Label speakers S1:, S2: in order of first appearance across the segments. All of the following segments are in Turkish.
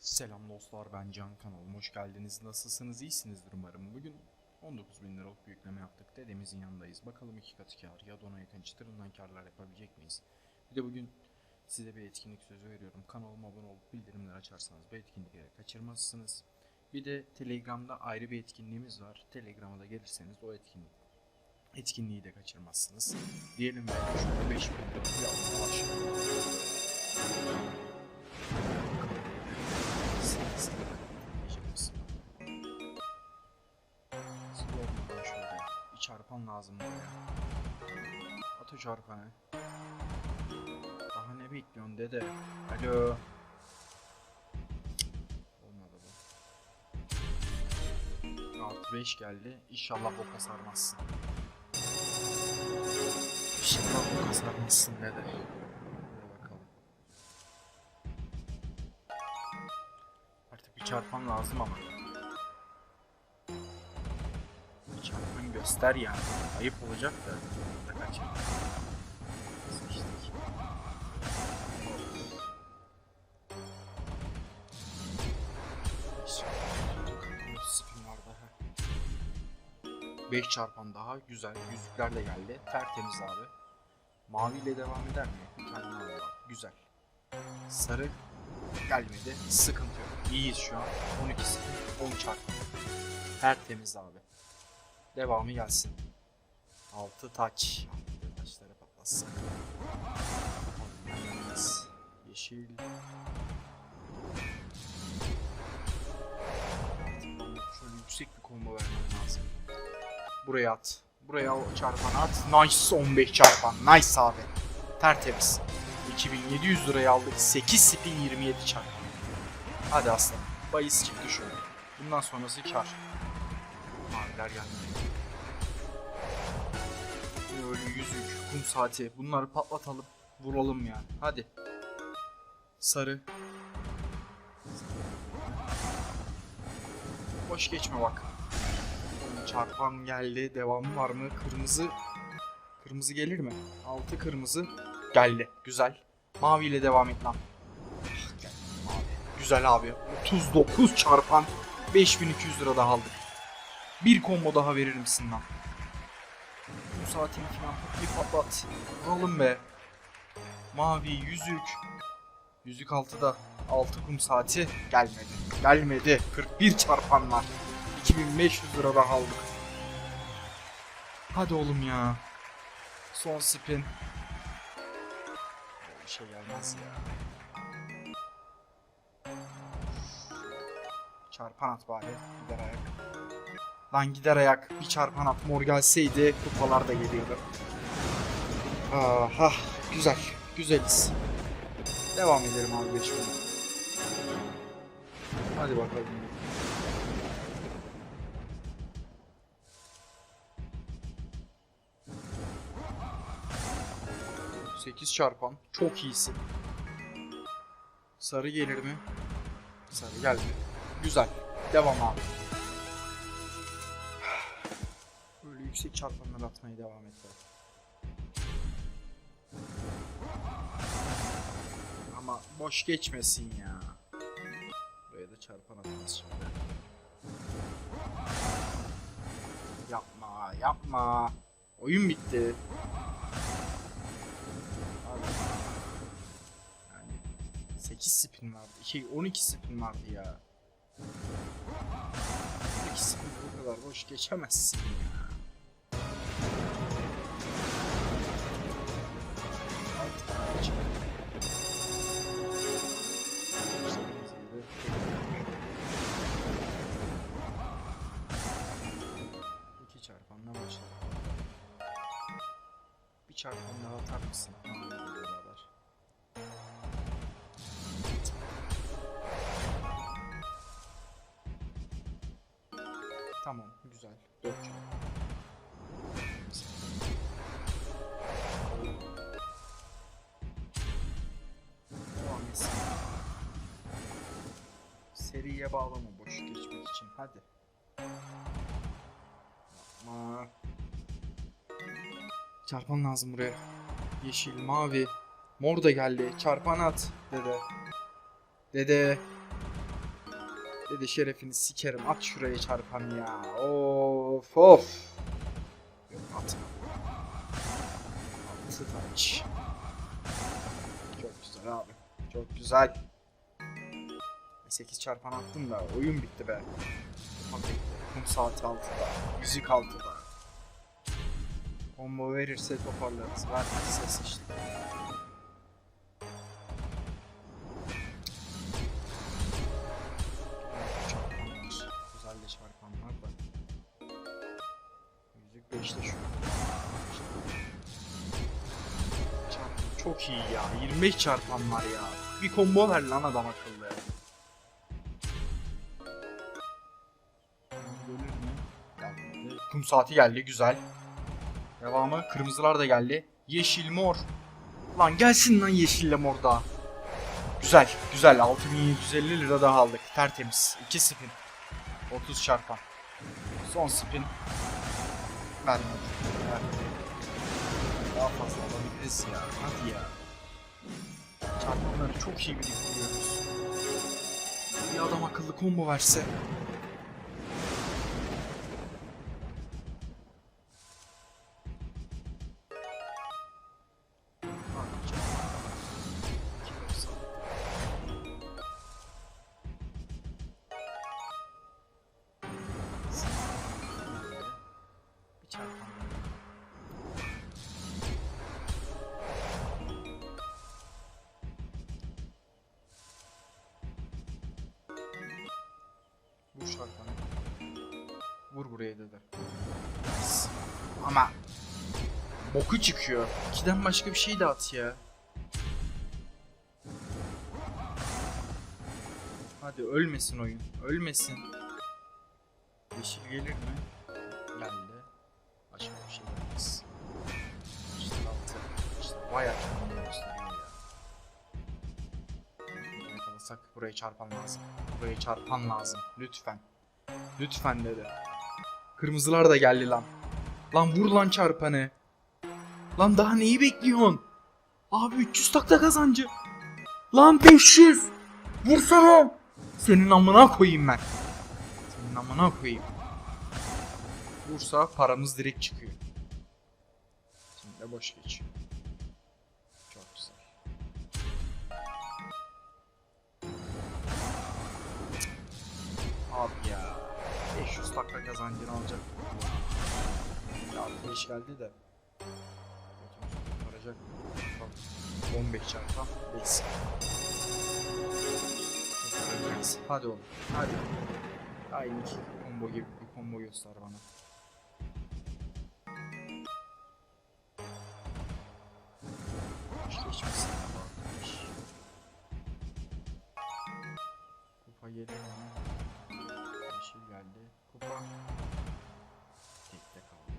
S1: Selam dostlar ben Can kanalıma hoş geldiniz. Nasılsınız? İyisinizdir umarım. Bugün 19 bin liralık bir yükleme yaptık. Dedemizin yanındayız. Bakalım iki katı kar ya da ona yakın çıtırından karlar yapabilecek miyiz? Bir de bugün size bir etkinlik sözü veriyorum. Kanalıma abone olup bildirimleri açarsanız bu etkinlikleri kaçırmazsınız. Bir de Telegram'da ayrı bir etkinliğimiz var. Telegram'a da gelirseniz o etkinlik etkinliği de kaçırmazsınız. Diyelim ve şöyle 5 bin liralık bir çarpanı. Daha ne bekliyorsun dede? Alo. Olmadı bu. Artı 5 geldi. İnşallah boka sarmazsın. İnşallah boka sarmazsın dede. Artık bir çarpan lazım ama. Bir çarpan göster yani. Ayıp olacak da. Da 5 çarpan daha güzel. Yüzükler de geldi. Tertemiz abi. Maviyle devam eder mi? Mavi var. Güzel. Sarı gelmedi. Sıkıntı yok. İyiyiz şu an. 12 sıfır, 10 çarpı. Tertemiz abi. Devamı gelsin. 6 taç. Taçları patlasın. Gelmez. Yeşil. Buraya at. Buraya çarpan at. Nice 15 çarpan. Nice abi. Tertemiz. 2700 liraya aldık. 8 spin 27 çarpan. Hadi aslanım. Bayis çıktı an. Bundan sonrası kar. Maviler gelmedi. Böyle yüzük, kum saati. Bunları patlatalım. Vuralım yani. Hadi. Sarı. Boş geçme bak. Çarpan geldi. Devamı var mı? Kırmızı. Kırmızı gelir mi? Altı kırmızı. Geldi. Güzel. Mavi ile devam et lan. Güzel abi. 39 çarpan 5200 lira daha aldık. Bir combo daha verir misin lan? Bu saatin falan bir patlat. Vuralım be. Mavi yüzük. Yüzük altıda. Altı kum saati gelmedi. Gelmedi. 41 çarpan var. 2500 lira daha aldık. Hadi oğlum ya. Son spin. Bir şey gelmez ya. Çarpan at bari. Gider ayak. Lan gider ayak. Bir çarpan at mor gelseydi kupalar da geliyordu. Aha güzel. Güzeliz. Devam edelim abi 5 bin. Hadi bakalım. 8 çarpan. Çok iyisin. Sarı gelir mi? Sarı geldi. Güzel. Devam abi. Böyle yüksek çarpanlar atmaya devam et. Ama boş geçmesin ya. Buraya da çarpan atmaz şimdi. Yapma, yapma. Oyun bitti. 8 spin vardı. Şey 12 spin vardı ya. 12 spin bu kadar boş geçemezsin ya. Çarpanla başladık. Bir çarpan daha atar mısın? Seriye bağlama boş geçmek için. Hadi. Yapma. Çarpan lazım buraya. Yeşil, mavi. Mor da geldi. Çarpan at dede. Dede. Dede şerefini sikerim. At şuraya çarpan ya. Of of. Atma. Altı taç. Çok güzel abi. Çok güzel. 8 çarpan attım da oyun bitti be. Kum saati 6'da. Müzik 6'da. Combo verirse toparlarız. Vermezse sıçtık. Güzel de çarpanlar var. Müzik 5'te şu. Çok iyi ya. 25 çarpan var ya. Bir combo ver lan adam akıllı ya. Kum saati geldi güzel. Devamı kırmızılar da geldi. Yeşil mor. Lan gelsin lan yeşille mor daha. Güzel güzel 6750 lira daha aldık. Tertemiz. 2 spin. 30 çarpan. Son spin. Vermedi. Daha fazla alabiliriz ya. Hadi ya. Çarpanları çok iyi biriktiriyoruz. Bir adam akıllı combo verse. Buraya dedi. Ama boku çıkıyor. İkiden başka bir şey de at ya. Hadi ölmesin oyun. Ölmesin. Yeşil gelir mi? Geldi. Başka bir şey gelmez. İşte altı. İşte bayağı kendini gösteriyor ya. Yakalasak buraya çarpan lazım. Buraya çarpan lazım. Lütfen. Lütfen dedi. Kırmızılar da geldi lan. Lan vur lan çarpanı. Lan daha neyi bekliyorsun? Abi 300 takta kazancı. Lan 500. Vursana. Senin amına koyayım ben. Senin amına koyayım. Vursa paramız direkt çıkıyor. Şimdi de boş geçiyor. Çok güzel. Abi ya. 500 takla kazancını alacak. Ya 5 geldi de. Bak, 15 çarpan 5. Kurtaracağız. Hadi oğlum. Hadi. Aynı iki combo gibi bir combo göster bana. Hiç geçmesin. Kupa geliyor geldi. Kupa. Tekte kaldı.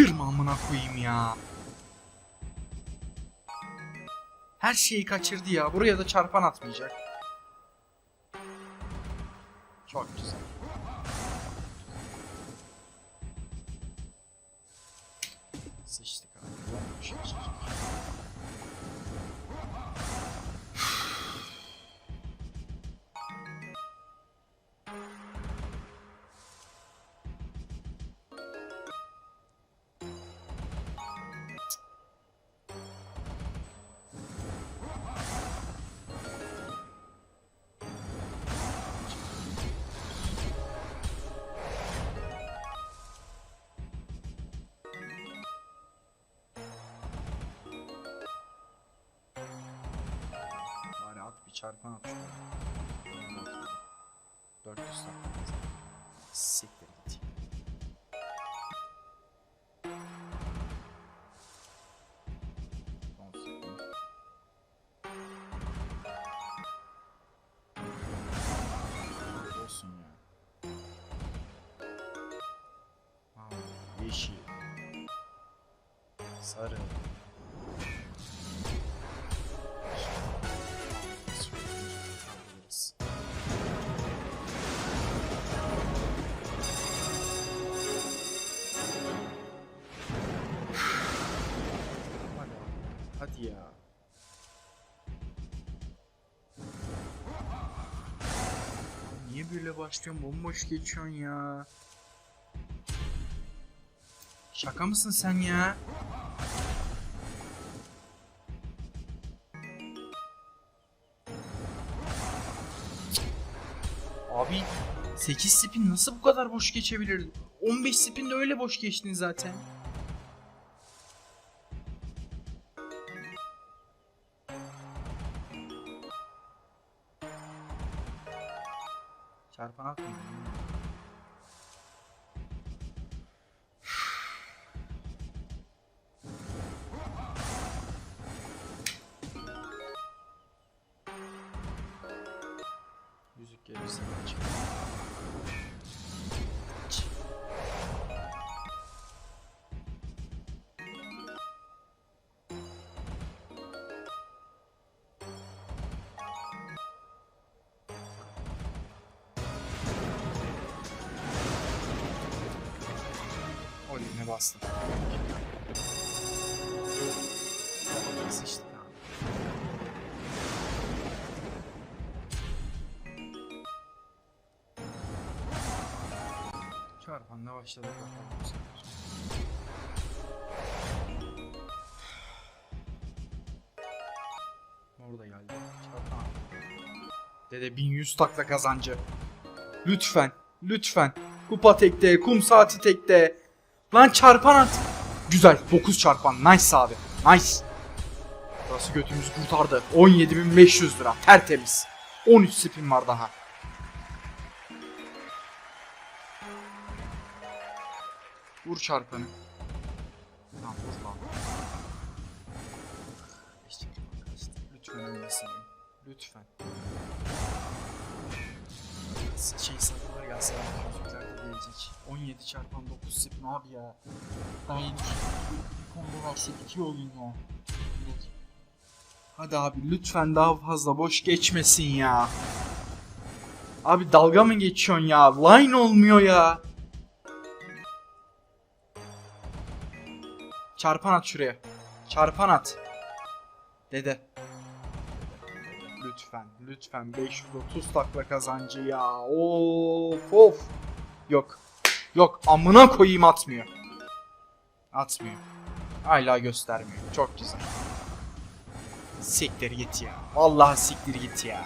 S1: Kaçırma amına koyayım ya. Her şeyi kaçırdı ya. Buraya da çarpan atmayacak. Çok güzel. Sıçtık abi. bir çarpan atıştı. 400 dakika. Siktir git. Yeşil Sarı Niye böyle başlıyorsun? Bomboş geçiyorsun ya. Şaka mısın sen ya? Abi 8 spin nasıl bu kadar boş geçebilir? 15 spin de öyle boş geçtin zaten. Çarpan atmıyor. Bastım. Sıçtık abi. Çarpanla başladık bakalım bu sefer. Orada geldi. Çarpan. Dede 1100 takla kazancı. Lütfen, lütfen. Kupa tekte, kum saati tekte. Lan çarpan at. Güzel, 9 çarpan. Nice abi. Nice. Burası götümüzü kurtardı. 17.500 lira. Tertemiz. 13 spin var daha. Vur çarpanı. Tamam vur. Lütfen ölmesin. Lütfen. Şey var ya yüzüklerde gelecek. 17 çarpan 9 spin abi ya. Daha yeni bir combo versek 2 oyun ya. Hadi abi lütfen daha fazla boş geçmesin ya. Abi dalga mı geçiyorsun ya? Line olmuyor ya. Çarpan at şuraya. Çarpan at. Dede. Lütfen, lütfen 530 takla kazancı ya. Of of. Yok. Yok amına koyayım atmıyor. Atmıyor. Hala göstermiyor. Çok güzel. Siktir git ya. Vallahi siktir git ya.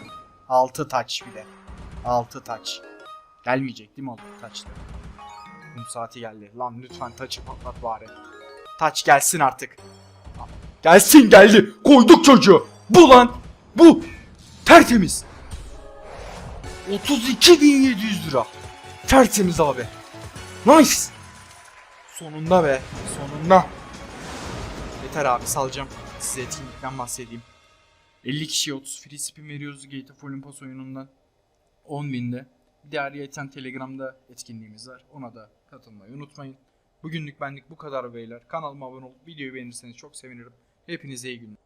S1: 6 taç bile. 6 taç. Gelmeyecek değil mi o taçta? Kum saati geldi. Lan lütfen taçı patlat bari. Taç gelsin artık. Gelsin geldi. Koyduk çocuğu. Bu lan. Bu. Tertemiz. 32.700 lira. Tertemiz abi. Nice. Sonunda be. Sonunda. Yeter abi salacağım. Size etkinlikten bahsedeyim. 50 kişiye 30 free spin veriyoruz Gate of Olympus oyunundan. 10.000'de. Bir de ayrıyeten Telegram'da etkinliğimiz var. Ona da katılmayı unutmayın. Bugünlük benlik bu kadar beyler. Kanalıma abone olup videoyu beğenirseniz çok sevinirim. Hepinize iyi günler.